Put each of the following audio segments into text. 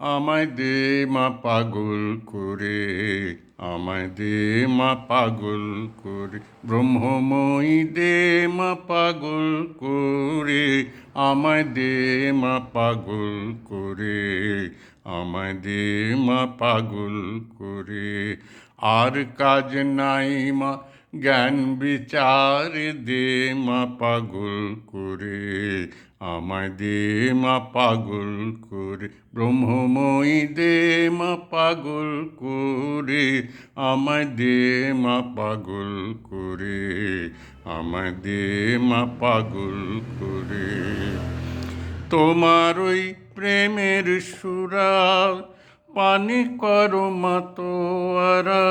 আমায় দে মা পাগল করে, আমায় দে মা পাগল করে। ব্রহ্মময়ী দে মা পাগল করে, আমায় দে মা পাগল করে, আমায় দে মা পাগল করে। আর কাজ নাই মা, জ্ঞান বিচার দে মা পাগল করে। আমায় দে মা পাগল করে, ব্রহ্মময়ী দে মা পাগল করে, আমায় দে মা পাগল করে, আমায় দে মা পাগল করে। তোমার ওই প্রেমের সুরা পানি করো মাতোয়ারা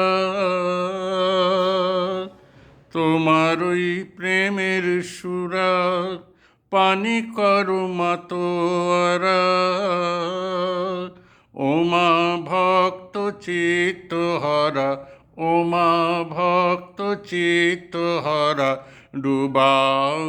তোমার ওই প্রেমের সুরা পানি করো মাতোয়ারা ওমা ভক্ত চিত্ত হরা ওমা ভক্ত চিত্ত হরা, ডুবাও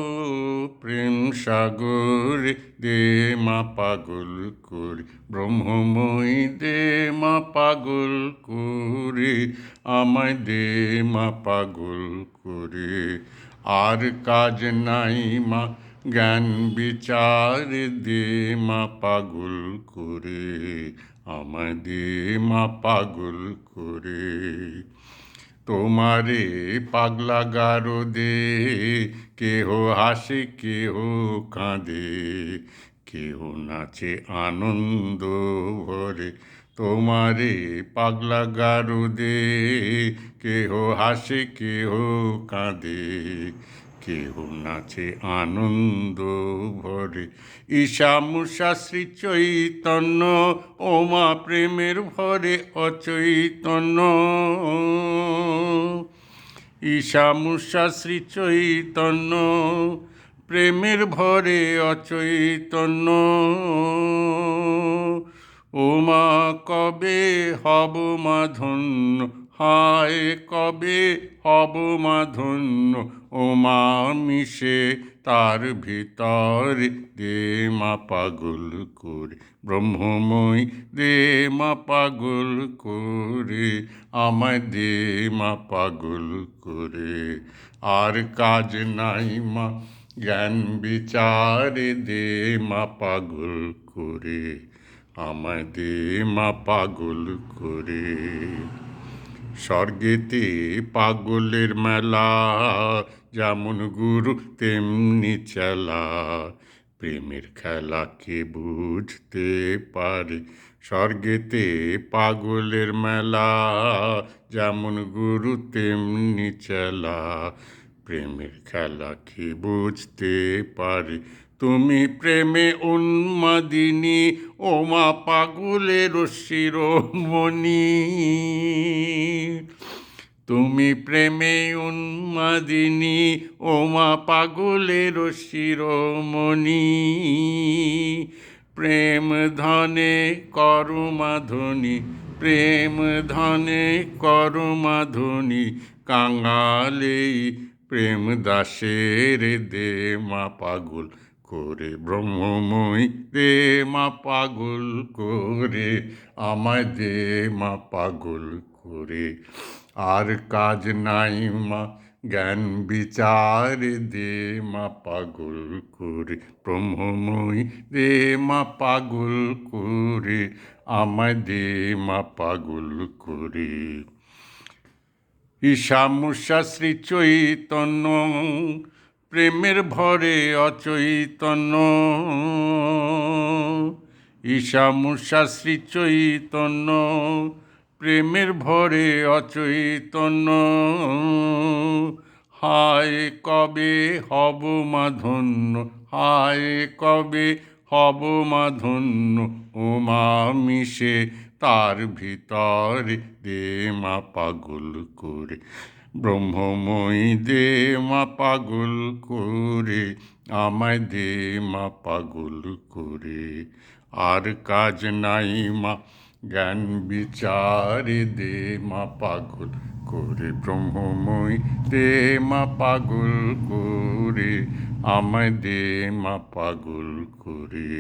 প্রেম সাগর, দে মা পাগল করে। ব্রহ্মময়ী দে মা পাগল করে, আমায় দে মা পাগল করে। আর কাজ নাই মা জ্ঞান বিচার দে মা পাগল করে, আমায় দে মা পাগল করে। তোমারে পাগলা গারো দে কেহ হাসে, কেহ কাঁদে, কেহ নাচে আনন্দ ভরে। তোমারে পাগলা গারো দে কেহ হাসে, কেহ কাঁদে কেহ নাচে আনন্দ ভরে। ঈশা মুষা শ্রী চৈতন্য ওমা প্রেমের ভরে অচৈতন্য। ঈশা মুষা শ্রী চৈতন্য প্রেমের ভরে অচৈতন্য। ওমা কবে হব মা ধন্য হায় কবে হব মা ধন্য ওমা মিশে তার ভিতর? দে মা পাগল করে, ব্রহ্মময় দে মা পাগল করে, আমায় দে মা পাগল করে। আর কাজ নাই মা, জ্ঞান বিচার দে মা পাগল করে, আমায় দে মা পাগল করে। স্বর্গেতে পাগলের মেলা, যেমন গুরু তেমনি চেলা। প্রেমের খেলা কে বুঝতে পারে? স্বর্গেতে পাগলের মেলা, যেমন গুরু তেমনি চেলা। প্রেমের খেলা কি বুঝতে পারে? তুমি প্রেমে উন্মাদিনী ওমা পাগলের শিরোমণি। তুমি প্রেমে উন্মাদিনী ওমা পাগলের শিরোমণি। প্রেম ধনে করুমাধুনি প্রেম ধনে করুমাধুনি কাঙালেই প্রেম দাসের দে মা পাগল। করে ব্রহ্মময় দে মা পাগল করে, আমায় দে মা পাগল করে। আর কাজ নাই মা, জ্ঞান বিচার দে মা পাগল করে। ব্রহ্মময় দে মা পাগল করে, আমায় দে মা পাগল করে। ঈশা মুষা শ্রী চৈতন্য প্রেমের ভরে অচৈতন্য। ঈশা মুষা শ্রী চৈতন্য প্রেমের ভরে অচৈতন্য। হায় কবে হব মাধন্য, হায় কবে হব মাধন্য ওমা মিশে তার ভিতরে দে মা পাগল করে। ব্রহ্মময়ী দে মা পাগল করে, আমায় দে মা পাগল করে। আর কাজ নাই মা, জ্ঞান বিচার দে মা পাগল করে। ব্রহ্মময় দে মা পাগল করে, আমায় দে মা পাগল করে।